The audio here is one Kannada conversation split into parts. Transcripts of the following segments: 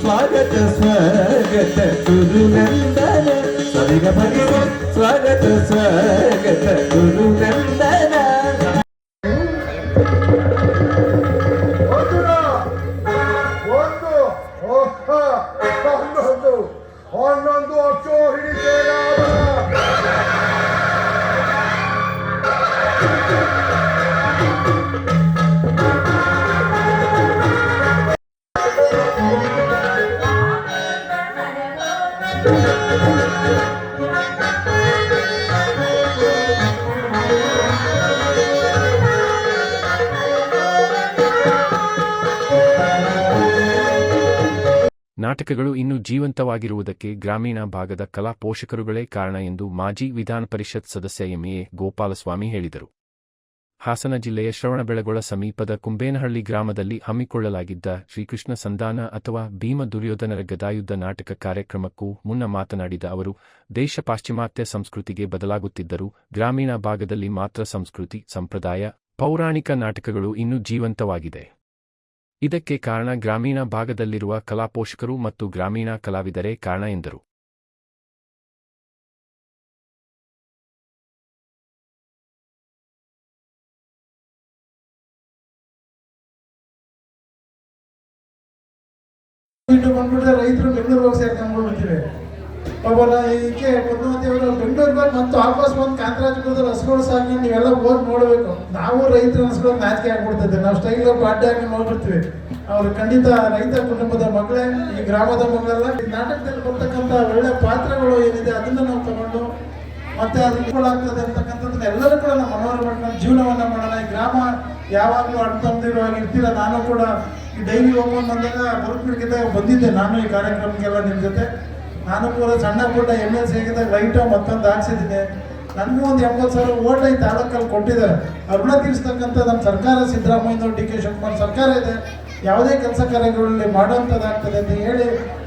స్వాగత స్వాగత గురు నందన స్వాగత స్వాగత గురు నందన ನಾಟಕಗಳು ಇನ್ನೂ ಜೀವಂತವಾಗಿರುವುದಕ್ಕೆ ಗ್ರಾಮೀಣ ಭಾಗದ ಕಲಾ ಪೋಷಕರುಗಳೇ ಕಾರಣ ಎಂದು ಮಾಜಿ ವಿಧಾನ ಪರಿಷತ್ ಸದಸ್ಯ ಎಂಎ ಗೋಪಾಲಸ್ವಾಮಿ ಹೇಳಿದರು. ಹಾಸನ ಜಿಲ್ಲೆಯ ಶ್ರವಣಬೆಳಗೊಳ ಸಮೀಪದ ಕುಂಬೇನಹಳ್ಳಿ ಗ್ರಾಮದಲ್ಲಿ ಹಮ್ಮಿಕೊಳ್ಳಲಾಗಿದ್ದ ಶ್ರೀಕೃಷ್ಣ ಸಂಧಾನ ಅಥವಾ ಭೀಮ ದುರ್ಯೋಧನರ ಗದಾಯುದ್ಧ ನಾಟಕ ಕಾರ್ಯಕ್ರಮಕ್ಕೂ ಮುನ್ನ ಮಾತನಾಡಿದ ಅವರು, ದೇಶ ಪಾಶ್ಚಿಮಾತ್ಯ ಸಂಸ್ಕೃತಿಗೆ ಬದಲಾಗುತ್ತಿದ್ದರೂ ಗ್ರಾಮೀಣ ಭಾಗದಲ್ಲಿ ಮಾತ್ರ ಸಂಸ್ಕೃತಿ, ಸಂಪ್ರದಾಯ, ಪೌರಾಣಿಕ ನಾಟಕಗಳು ಇನ್ನೂ ಜೀವಂತವಾಗಿದೆ. ಇದಕ್ಕೆ ಕಾರಣ ಗ್ರಾಮೀಣ ಭಾಗದಲ್ಲಿರುವ ಕಲಾಪೋಷಕರು ಮತ್ತು ಗ್ರಾಮೀಣ ಕಲಾವಿದರೇ ಕಾರಣ ಎಂದರು. ರೈತರು ಬೆಂಗಳೂರು ಸೇರ್ಕೊಂಡು ಒಬ್ಬರ ಇದಕ್ಕೆ ಪದ್ಮಾವತಿಯವರು ಬೆಂಗಳೂರಿಗೆ ಬಂದು ಮತ್ತು ವಾಪಸ್ ಬಂದು ಕಾಂತರಾಜಪುರದ ರಸಗಳು ಸಾಕಿ ನೀವೆಲ್ಲ ಓದ್ ನೋಡಬೇಕು. ನಾವು ರೈತರ ಹಸುಗಳು ನಾಚಿಕೆ ಆಗ್ಬಿಡ್ತದೆ. ನಾವು ಸ್ಟೈಲ್ ಪಾಡ್ಯ ಹಾಕಿ ನೋಡ್ಬಿಡ್ತೀವಿ. ಅವರು ಖಂಡಿತ ರೈತ ಕುಟುಂಬದ ಮಗಳೇ, ಈ ಗ್ರಾಮದ ಮಗಳೆಲ್ಲ. ಈ ನಾಟಕದಲ್ಲಿ ಬರ್ತಕ್ಕಂಥ ಒಳ್ಳೆ ಪಾತ್ರಗಳು ಏನಿದೆ ಅದನ್ನ ನಾವು ತಗೊಂಡು ಮತ್ತೆ ಅದು ಆಗ್ತದೆ ಅಂತಕ್ಕಂಥದ್ದು ಎಲ್ಲರೂ ಕೂಡ ನಮ್ಮ ಮನೋರಂಜನೆ ಜೀವನವನ್ನ ಮಾಡೋಣ. ಈ ಗ್ರಾಮ ಯಾವಾಗಲೂ ಅಡ್ತಂದಿರೋ ತಮ್ಮದಿರುವಾಗ ಇರ್ತೀರ, ನಾನು ಕೂಡ ಈ ಡೈಲಿ ಹೋಗ್ಕೊಂಡು ಬಂದಾಗ ಬರುತ್ತಿದ್ದಾಗ ಬಂದಿದ್ದೆ. ನಾನು ಈ ಕಾರ್ಯಕ್ರಮಕ್ಕೆಲ್ಲ ನಿಮ್ಮ ಜೊತೆ. ನಾನು ಕೂಡ ಸಣ್ಣ ಪುಟ್ಟ ಎಂ ಎಲ್ ಸಿ ಆಗಿದ್ದಾಗ ಲೈಟು ಮತ್ತೊಂದು ಹಾಕ್ಸಿದ್ದೀನಿ ನನಗೂ ಒಂದು ಎಂಬತ್ತು ಸಾವಿರ ಓಟ್ ಈ ತಾಲೂಕಲ್ಲಿ ಕೊಟ್ಟಿದ್ದಾರೆ. ಅರುಣ ತೀರಿಸ್ತಕ್ಕಂಥ ನಮ್ಮ ಸರ್ಕಾರ ಸಿದ್ದರಾಮಯ್ಯನವರು ಡಿ ಕೆ ಶಿವಕುಮಾರ್ ಸರ್ಕಾರ ಇದೆ. ಯಾವುದೇ ಕೆಲಸ ಕಾರ್ಯಗಳಲ್ಲಿ ಮಾಡುವಂಥದ್ದಾಗ್ತದೆ ಅಂತ ಹೇಳಿ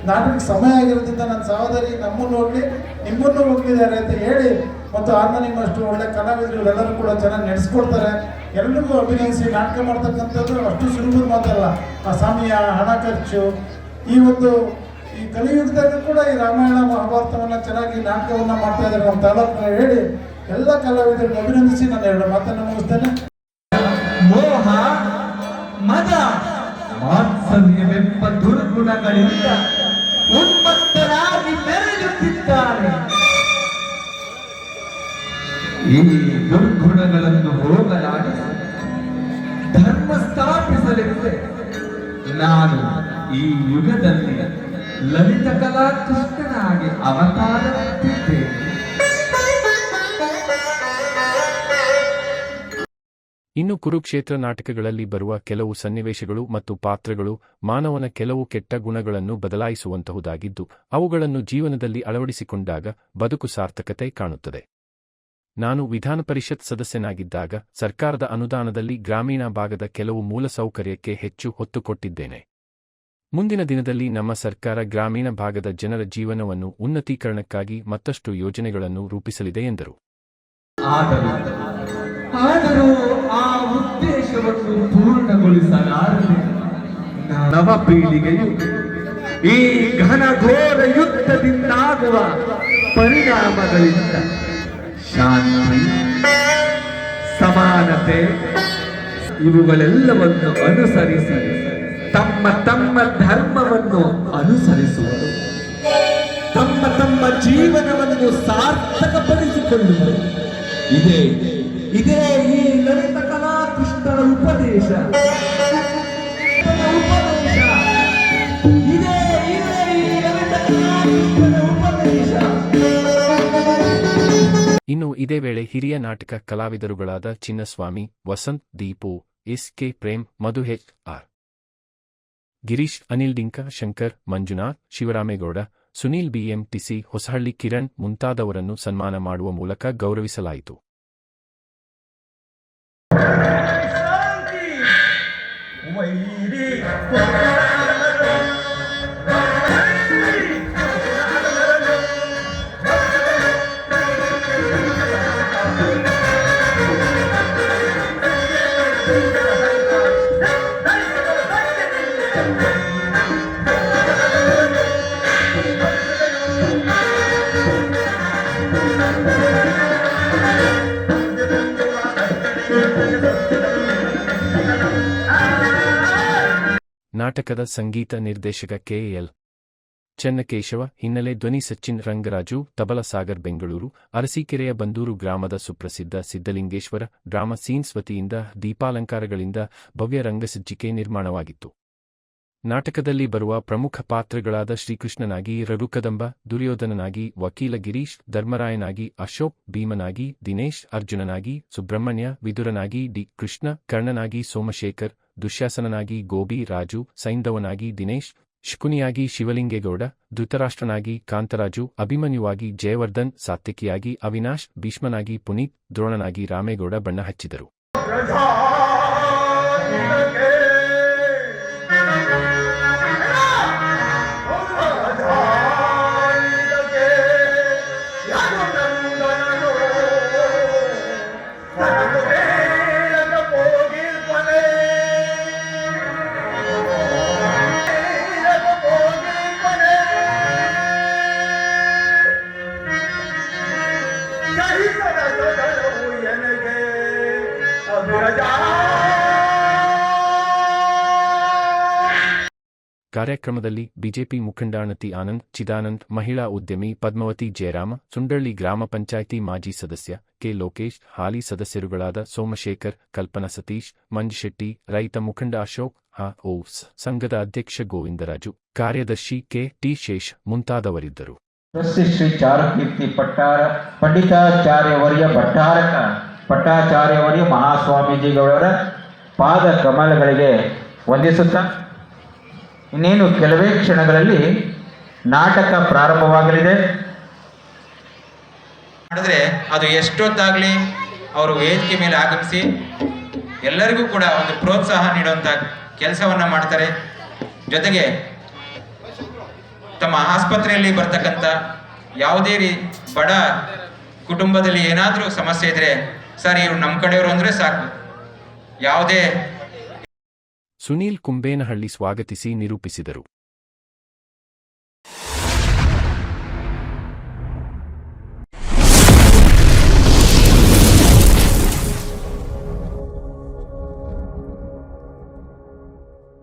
ನಾಟಕ ಸಮಯ ಆಗಿರೋದ್ರಿಂದ ನನ್ನ ಸಹೋದರಿ ನಮ್ಮನ್ನು ಹೋಗಲಿ, ನಿಮ್ಮನ್ನು ಹೋಗಿದ್ದಾರೆ ಅಂತ ಹೇಳಿ ಮತ್ತು ಆರ್ಮನಿ ಅಷ್ಟು ಒಳ್ಳೆ ಕಲಾವಿದರು ಎಲ್ಲರೂ ಕೂಡ ಚೆನ್ನಾಗಿ ನಡೆಸ್ಕೊಡ್ತಾರೆ. ಎಲ್ಲರಿಗೂ ಅಭಿನಯಿಸಿ ನಾಟಕ ಮಾಡ್ತಕ್ಕಂಥದ್ದು ಅಷ್ಟು ಸುಲಭದ ಮಾತಲ್ಲ. ಆ ಸಮಯ ಹಣ ಖರ್ಚು, ಈ ಒಂದು ಈ ಕಲಿಯುಗದಲ್ಲಿ ಕೂಡ ಈ ರಾಮಾಯಣ ಮಹಾಭಾರತವನ್ನು ಚೆನ್ನಾಗಿ ನಾಟಕವನ್ನು ಮಾಡ್ತಾ ಇದ್ದಾರೆ ನಮ್ಮ ತಾಲೂಕಿನ ಹೇಳಿ ಎಲ್ಲ ಕಲಾವಿದರನ್ನು ಅಭಿನಂದಿಸಿ ನನ್ನ ಎರಡು ಮಾತನ್ನು ಮುಗಿಸ್ತೇನೆ. ಮೋಹ ಮದ ಮಾತ್ಸರ್ಯವೆಂಬ ದುರ್ಗುಣಗಳಿಂದ ಉನ್ಮತ್ತರಾಗಿ ಮೆರೆಯುತ್ತಿದ್ದಾರೆ. ಈ ದುರ್ಗುಣಗಳನ್ನು ಹೋಗಲಾಡಿಸಿ ಧರ್ಮ ಸ್ಥಾಪಿಸಲೆಂದೇ ನಾನು ಈ ಯುಗದಲ್ಲಿ ಲಲಿತ ಕಲಾ ಕೃಷ್ಣನಾಗಿ ಇನ್ನು ಕುರುಕ್ಷೇತ್ರ ನಾಟಕಗಳಲ್ಲಿ ಬರುವ ಕೆಲವು ಸನ್ನಿವೇಶಗಳು ಮತ್ತು ಪಾತ್ರಗಳು ಮಾನವನ ಕೆಲವು ಕೆಟ್ಟ ಗುಣಗಳನ್ನು ಬದಲಾಯಿಸುವಂತಹುದಾಗಿದ್ದು, ಅವುಗಳನ್ನು ಜೀವನದಲ್ಲಿ ಅಳವಡಿಸಿಕೊಂಡಾಗ ಬದುಕು ಸಾರ್ಥಕತೆ ಕಾಣುತ್ತದೆ. ನಾನು ವಿಧಾನ ಪರಿಷತ್ ಸದಸ್ಯನಾಗಿದ್ದಾಗ ಸರ್ಕಾರದ ಅನುದಾನದಲ್ಲಿ ಗ್ರಾಮೀಣ ಭಾಗದ ಕೆಲವು ಮೂಲಸೌಕರ್ಯಕ್ಕೆ ಹೆಚ್ಚು ಹೊತ್ತು ಕೊಟ್ಟಿದ್ದೇನೆ. ಮುಂದಿನ ದಿನದಲ್ಲಿ ನಮ್ಮ ಸರ್ಕಾರ ಗ್ರಾಮೀಣ ಭಾಗದ ಜನರ ಜೀವನವನ್ನು ಉನ್ನತೀಕರಣಕ್ಕಾಗಿ ಮತ್ತಷ್ಟು ಯೋಜನೆಗಳನ್ನು ರೂಪಿಸಲಿದೆ ಎಂದರು. ನವ ಪೀಳಿಗೆಯು ಈ ಘನಘೋರ ಯುದ್ಧದಿಂದಾಗುವ ಪರಿಣಾಮಗಳಿಂದ ಶಾಂತಿ, ಸಮಾನತೆ, ಇವುಗಳೆಲ್ಲವನ್ನು ಅನುಸರಿಸಿ ತಮ್ಮ ತಮ್ಮ ಧರ್ಮವನ್ನು ಅನುಸರಿಸುವರು. ತಮ್ಮ ತಮ್ಮ ಜೀವನವನ್ನು ಸಾರ್ಥಕಪಡಿಸಿಕೊಳ್ಳುವರು. ಇದೇ ಇದೇ ಈ ಲಲಿತ ಕಲಾ ಕೃಷ್ಣನ ಉಪದೇಶ. ಇದೇ ಇದೇ ಈ ಲಲಿತ ಕಲಾ ಕೃಷ್ಣನ ಉಪದೇಶ. ಇನ್ನು ಇದೇ ವೇಳೆ ಹಿರಿಯ ನಾಟಕ ಕಲಾವಿದರುಗಳಾದ Chinnaswamy, Vasant Deepu, S K Prem Madhu H R. Girish, Anil Dinka, Shankar, Manjunath, Shivaramegowda, Sunil BMTC, Hosahalli Kiran ಮುಂತಾದವರನ್ನು ಸನ್ಮಾನ ಮಾಡುವ ಮೂಲಕ ಗೌರವಿಸಲಾಯಿತು. ನಾಟಕದ ಸಂಗೀತ ನಿರ್ದೇಶಕ ಕೆ ಎಲ್ ಚೆನ್ನಕೇಶವ, ಹಿನ್ನೆಲೆ ಧ್ವನಿ ಸಚಿನ್ ರಂಗರಾಜು, ತಬಲಸಾಗರ್ ಬೆಂಗಳೂರು, ಅರಸೀಕೆರೆಯ ಬಂದೂರು ಗ್ರಾಮದ ಸುಪ್ರಸಿದ್ಧ ಸಿದ್ದಲಿಂಗೇಶ್ವರ ಡ್ರಾಮಾ ಸೀನ್ಸ್ ವತಿಯಿಂದ ದೀಪಾಲಂಕಾರಗಳಿಂದ ಭವ್ಯ ರಂಗಸಜ್ಜಿಕೆ ನಿರ್ಮಾಣವಾಗಿತ್ತು. ನಾಟಕದಲ್ಲಿ ಬರುವ ಪ್ರಮುಖ ಪಾತ್ರಗಳಾದ ಶ್ರೀಕೃಷ್ಣನಾಗಿ ರಘುಕದಂಬ, ದುರ್ಯೋಧನನಾಗಿ ವಕೀಲ ಗಿರೀಶ್, ಧರ್ಮರಾಯನಾಗಿ ಅಶೋಕ್, ಭೀಮನಾಗಿ ದಿನೇಶ್, ಅರ್ಜುನನಾಗಿ ಸುಬ್ರಹ್ಮಣ್ಯ, ವಿದುರನಾಗಿ ಡಿ ಕೃಷ್ಣ, ಕರ್ಣನಾಗಿ ಸೋಮಶೇಖರ್ ದುಶ್ಯಾಸನನಾಗಿ ಗೋಬಿ ರಾಜು, ಸೈಂಧವನಾಗಿ ದಿನೇಶ್, ಶುಕುನಿಯಾಗಿ ಶಿವಲಿಂಗೇಗೌಡ, ಧೃತರಾಷ್ಟ್ರನಾಗಿ ಕಾಂತರಾಜು, ಅಭಿಮನ್ಯುವಾಗಿ ಜಯವರ್ಧನ್, ಸಾತ್ವಿಕಿಯಾಗಿ ಅವಿನಾಶ್, ಭೀಷ್ಮನಾಗಿ ಪುನೀತ್, ದ್ರೋಣನಾಗಿ ರಾಮೇಗೌಡ ಬಣ್ಣ ಹಚ್ಚಿದರು. ಕಾರ್ಯಕ್ರಮದಲ್ಲಿ ಬಿಜೆಪಿ ಮುಖಂಡಾಣತಿ ಆನಂದ್, ಚಿದಾನಂದ್, ಮಹಿಳಾ ಉದ್ಯಮಿ ಪದ್ಮವತಿ ಜಯರಾಮ, ಸುಂಡಳ್ಳಿ ಗ್ರಾಮ ಪಂಚಾಯಿತಿ ಮಾಜಿ ಸದಸ್ಯ ಕೆ ಲೋಕೇಶ್, ಹಾಲಿ ಸದಸ್ಯರುಗಳಾದ ಸೋಮಶೇಖರ್, ಕಲ್ಪನಾ ಸತೀಶ್, ಮಂಜುಶೆಟ್ಟಿ, ರೈತ ಮುಖಂಡ ಅಶೋಕ್, ಹಾ, ಓ ಸಂಘದ ಅಧ್ಯಕ್ಷ ಗೋವಿಂದರಾಜು, ಕಾರ್ಯದರ್ಶಿ ಕೆ, ಟಿ ಶೇಷ್ ಮುಂತಾದವರಿದ್ದರು. ಶ್ರೀ ಚಾರುಕೀರ್ತಿ ಪಟ್ಟಾರ ಪಂಡಿತಾಚಾರ್ಯವರ್ಯ ಭಟ್ಟಾರಕ ಪಟ್ಟಾಚಾರ್ಯವರ್ಯ ಮಹಾಸ್ವಾಮೀಜಿಗಳವರ ಪಾದ ಕಮಲಗಳಿಗೆ ವಂದಿಸುತ್ತಾ ಇನ್ನೇನು ಕೆಲವೇ ಕ್ಷಣಗಳಲ್ಲಿ ನಾಟಕ ಪ್ರಾರಂಭವಾಗಲಿದೆ. ಮಾಡಿದ್ರೆ ಅದು ಎಷ್ಟೊತ್ತಾಗಲಿ ಅವರು ವೇದಿಕೆ ಮೇಲೆ ಆಗಮಿಸಿ ಎಲ್ಲರಿಗೂ ಕೂಡ ಒಂದು ಪ್ರೋತ್ಸಾಹ ನೀಡುವಂಥ ಕೆಲಸವನ್ನ ಮಾಡ್ತಾರೆ. ಜೊತೆಗೆ ತಮ್ಮ ಆಸ್ಪತ್ರೆಯಲ್ಲಿ ಬರ್ತಕ್ಕಂಥ ಯಾವುದೇ ರೀ ಬಡ ಕುಟುಂಬದಲ್ಲಿ ಏನಾದರೂ ಸಮಸ್ಯೆ ಇದ್ರೆ, ಸರ್, ಇವ್ರು ನಮ್ಮ ಕಡೆಯವರು ಅಂದರೆ ಸಾಕು. ಯಾವುದೇ ಸುನೀಲ್ ಕುಂಬೇನಹಳ್ಳಿ ಸ್ವಾಗತಿಸಿ ನಿರೂಪಿಸಿದರು.